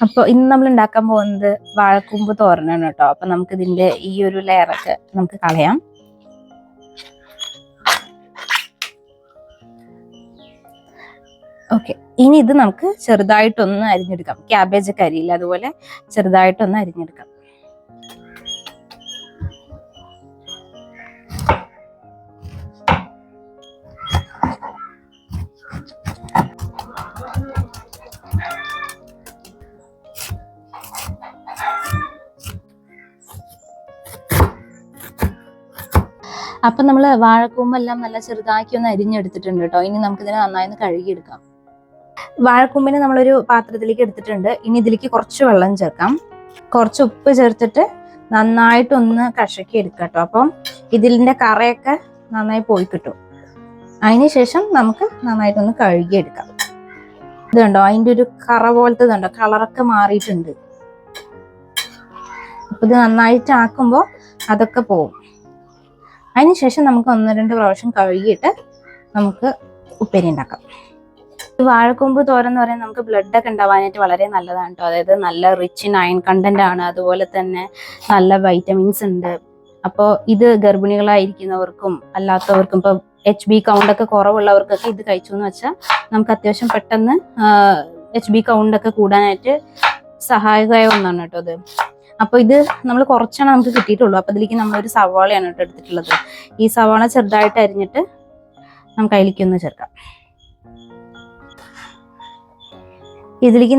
അപ്പോൾ ഇന്ന് നമ്മൾ ഉണ്ടാക്കാൻ പോകുന്നത് വാഴക്കൂമ്പ് തോരനാണ് കേട്ടോ. അപ്പൊ നമുക്ക് ഇതിന്റെ ഈ ഒരു ലെയറൊക്കെ നമുക്ക് കളയാം. ഓക്കെ ഇനി ഇത് നമുക്ക് ചെറുതായിട്ടൊന്ന് അരിഞ്ഞെടുക്കാം. ക്യാബേജ് അരിയില്ല? അതുപോലെ ചെറുതായിട്ടൊന്ന് അരിഞ്ഞെടുക്കാം. അപ്പൊ നമ്മൾ വാഴക്കൂമ്പെല്ലാം നല്ല ചെറുതാക്കി ഒന്ന് അരിഞ്ഞെടുത്തിട്ടുണ്ട് കേട്ടോ. ഇനി നമുക്കിതിനെ നന്നായി ഒന്ന് കഴുകിയെടുക്കാം. വാഴക്കൂമ്പിനെ നമ്മളൊരു പാത്രത്തിലേക്ക് എടുത്തിട്ടുണ്ട്. ഇനി ഇതിലേക്ക് കുറച്ച് വെള്ളം ചേർക്കാം. കുറച്ച് ഉപ്പ് ചേർത്തിട്ട് നന്നായിട്ടൊന്ന് കഷക്കി എടുക്കാം കേട്ടോ. അപ്പം ഇതിന്റെ കറയൊക്കെ നന്നായി പോയി കിട്ടും. അതിന് ശേഷം നമുക്ക് നന്നായിട്ടൊന്ന് കഴുകി എടുക്കാം ഇതുണ്ടോ അതിന്റെ ഒരു കറ പോലത്തെ ഇതുണ്ടോ കളറൊക്കെ മാറിയിട്ടുണ്ട്. അപ്പം ഇത് നന്നായിട്ട് ആക്കുമ്പോൾ അതൊക്കെ പോവും. അതിനുശേഷം നമുക്ക് ഒന്ന് രണ്ട് പ്രാവശ്യം കഴുകിയിട്ട് നമുക്ക് ഉപ്പേരി ഉണ്ടാക്കാം. വാഴക്കൊമ്പ് തോരൻ എന്ന് പറയുന്നത് നമുക്ക് ബ്ലഡ് ഒക്കെ ഉണ്ടാവാനായിട്ട് വളരെ നല്ലതാണ് കേട്ടോ അതായത് നല്ല റിച്ച് ഇൻ അയൺ കണ്ടന്റ് ആണ്. അതുപോലെ തന്നെ നല്ല വൈറ്റമിൻസ് ഉണ്ട്. അപ്പോൾ ഇത് ഗർഭിണികളായിരിക്കുന്നവർക്കും അല്ലാത്തവർക്കും ഇപ്പോൾ എച്ച് ബി കൗണ്ട് ഒക്കെ കുറവുള്ളവർക്കൊക്കെ ഇത് കഴിച്ചു എന്ന് വെച്ചാൽ നമുക്ക് അത്യാവശ്യം പെട്ടെന്ന് എച്ച് ബി കൗണ്ട് ഒക്കെ കൂടാനായിട്ട് സഹായകമായ ഒന്നാണ് കേട്ടോ അത് അപ്പൊ ഇത് നമ്മൾ കുറച്ചാണ് നമുക്ക് കിട്ടിയിട്ടുള്ളൂ. അപ്പൊ ഇതിലേക്ക് നമ്മളൊരു സവാളയാണ് കേട്ടോ എടുത്തിട്ടുള്ളത്. ഈ സവാള ചെറുതായിട്ട് അരിഞ്ഞിട്ട് നമുക്ക് അതിലേക്ക് ഒന്ന് ചേർക്കാം. ഇതിലേക്ക്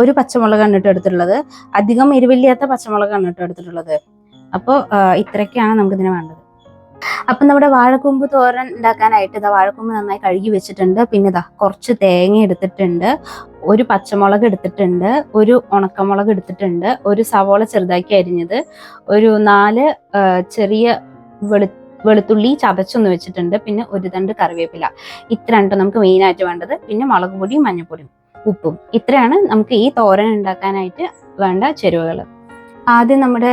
ഒരു പച്ചമുളകാണ് ഇട്ട് എടുത്തിട്ടുള്ളത്. അധികം എരിവില്ലാത്ത പച്ചമുളകാണ് ഇട്ട് എടുത്തിട്ടുള്ളത്. അപ്പോൾ ഇത്രയൊക്കെയാണ് നമുക്ക് ഇതിന് വേണ്ടത്. അപ്പം നമ്മുടെ വാഴക്കൊമ്പ് തോരൻ ഉണ്ടാക്കാനായിട്ട് ഇതാ വാഴക്കൊമ്പ് നന്നായി കഴുകി വെച്ചിട്ടുണ്ട്. പിന്നെ ഇതാ കുറച്ച് തേങ്ങ എടുത്തിട്ടുണ്ട്. ഒരു പച്ചമുളക് എടുത്തിട്ടുണ്ട്. ഒരു ഉണക്കമുളക് എടുത്തിട്ടുണ്ട്. ഒരു സവോള ചെറുതാക്കി അരിഞ്ഞത്. ഒരു നാല് ചെറിയ വെളു വെളുത്തുള്ളി ചതച്ചൊന്ന് വെച്ചിട്ടുണ്ട്. പിന്നെ ഒരു തണ്ട് കറിവേപ്പില. ഇത്ര രണ്ടും നമുക്ക് മെയിനായിട്ട് വേണ്ടത്. പിന്നെ മുളക് പൊടിയും മഞ്ഞൾപ്പൊടിയും. ഉപ്പും. ഇത്രയാണ് നമുക്ക് ഈ തോരൻ ഉണ്ടാക്കാനായിട്ട് വേണ്ട ചേരുവകൾ. ആദ്യം നമ്മുടെ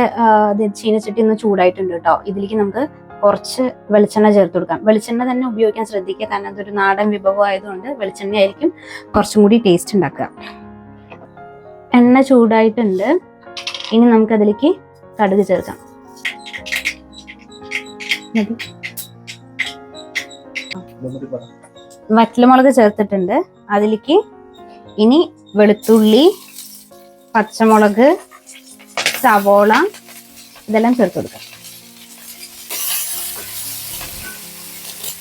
ചീനച്ചട്ടി ഒന്ന് ചൂടായിട്ടുണ്ട് കേട്ടോ. ഇതിലേക്ക് നമുക്ക് കുറച്ച് വെളിച്ചെണ്ണ ചേർത്ത് കൊടുക്കാം. വെളിച്ചെണ്ണ തന്നെ ഉപയോഗിക്കാൻ ശ്രദ്ധിക്കുക. കാരണം അതൊരു നാടൻ വിഭവം ആയതുകൊണ്ട് വെളിച്ചെണ്ണ ആയിരിക്കും കുറച്ചും കൂടി ടേസ്റ്റ് ഉണ്ടാക്കുക. എണ്ണ ചൂടായിട്ടുണ്ട്. ഇനി നമുക്ക് അതിലേക്ക് കടുക് ചേർക്കാം. വറ്റലമുളക് വറ്റൽമുളക് ചേർത്തിട്ടുണ്ട്. അതിലേക്ക് ഇനി വെളുത്തുള്ളി പച്ചമുളക് സവോള ഇതെല്ലാം ചേർത്ത് കൊടുക്കാം.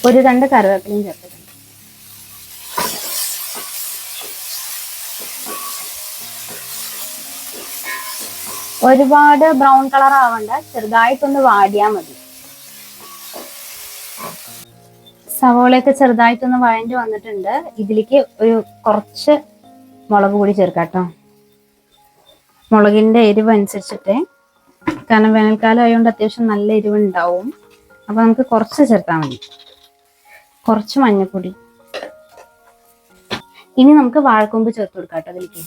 ഒരു രണ്ട് കറിവേപ്പിലയും ചേർത്ത് ഒരുപാട് ബ്രൗൺ കളർ ആവണ്ട ചെറുതായിട്ടൊന്ന് വാടിയാൽ മതി. സവോളയൊക്കെ ചെറുതായിട്ടൊന്ന് വഴണ്ടി വന്നിട്ടുണ്ട്. ഇതിലേക്ക് ഒരു കുറച്ച് മുളക് പൊടി ചേർക്കാം കേട്ടോ. മുളകിന്റെ എരിവ് അനുസരിച്ചിട്ട് കാരണം വേനൽക്കാലം ആയതുകൊണ്ട് അത്യാവശ്യം നല്ല എരിവ് ഉണ്ടാവും അപ്പോൾ നമുക്ക് കുറച്ച് ചേർത്താൽ മതി. കുറച്ച് മഞ്ഞൾപ്പൊടി ഇനി നമുക്ക് വാഴക്കൊമ്പ് ചേർത്ത് കൊടുക്കാം കേട്ടോ അതിലേക്ക്.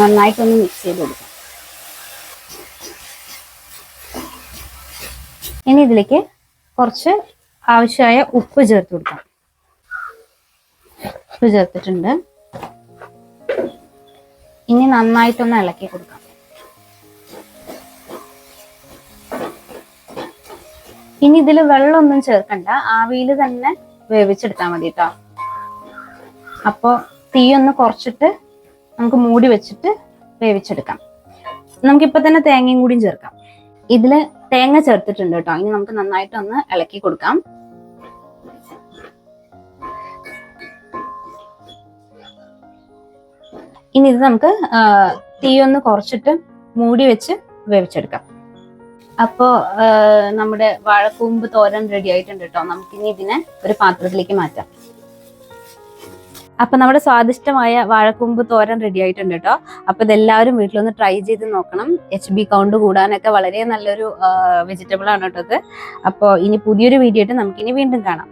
നന്നായിട്ടൊന്ന് മിക്സ് ചെയ്ത് കൊടുക്കാം. ഇനി ഇതിലേക്ക് കുറച്ച് ആവശ്യമായ ഉപ്പ് ചേർത്ത് കൊടുക്കാം. ഉപ്പ് ചേർത്തിട്ടുണ്ട്. ഇനി നന്നായിട്ടൊന്ന് ഇളക്കി കൊടുക്കാം. ഇനി ഇതിൽ വെള്ളമൊന്നും ചേർക്കണ്ട. ആവിയിൽ തന്നെ വേവിച്ചെടുത്താൽ മതി കേട്ടോ അപ്പോൾ തീയൊന്ന് കുറച്ചിട്ട് നമുക്ക് മൂടി വെച്ചിട്ട് വേവിച്ചെടുക്കാം. നമുക്കിപ്പോ തന്നെ തേങ്ങയും കൂടിയും ചേർക്കാം. ഇതിൽ തേങ്ങ ചേർത്തിട്ടുണ്ട് കേട്ടോ ഇനി നമുക്ക് നന്നായിട്ടൊന്ന് ഇളക്കി കൊടുക്കാം. ഇനി ഇത് നമുക്ക് തീയൊന്ന് കുറച്ചിട്ട് മൂടി വെച്ച് വേവിച്ചെടുക്കാം. അപ്പോ നമ്മുടെ വാഴക്കൂമ്പ് തോരൻ റെഡി ആയിട്ടുണ്ട് കേട്ടോ നമുക്കിനി ഇതിനെ ഒരു പാത്രത്തിലേക്ക് മാറ്റാം. അപ്പൊ നമ്മുടെ സ്വാദിഷ്ടമായ വാഴക്കൂമ്പ് തോരൻ റെഡി ആയിട്ടുണ്ട് കേട്ടോ അപ്പൊ ഇതെല്ലാവരും വീട്ടിലൊന്ന് ട്രൈ ചെയ്ത് നോക്കണം. എച്ച് ബി കൗണ്ട് കൂടാനൊക്കെ വളരെ നല്ലൊരു വെജിറ്റബിൾ ആണ് കേട്ടോ ഇത്. അപ്പോൾ ഇനി പുതിയൊരു വീഡിയോ ആയിട്ട് നമുക്കിനി വീണ്ടും കാണാം.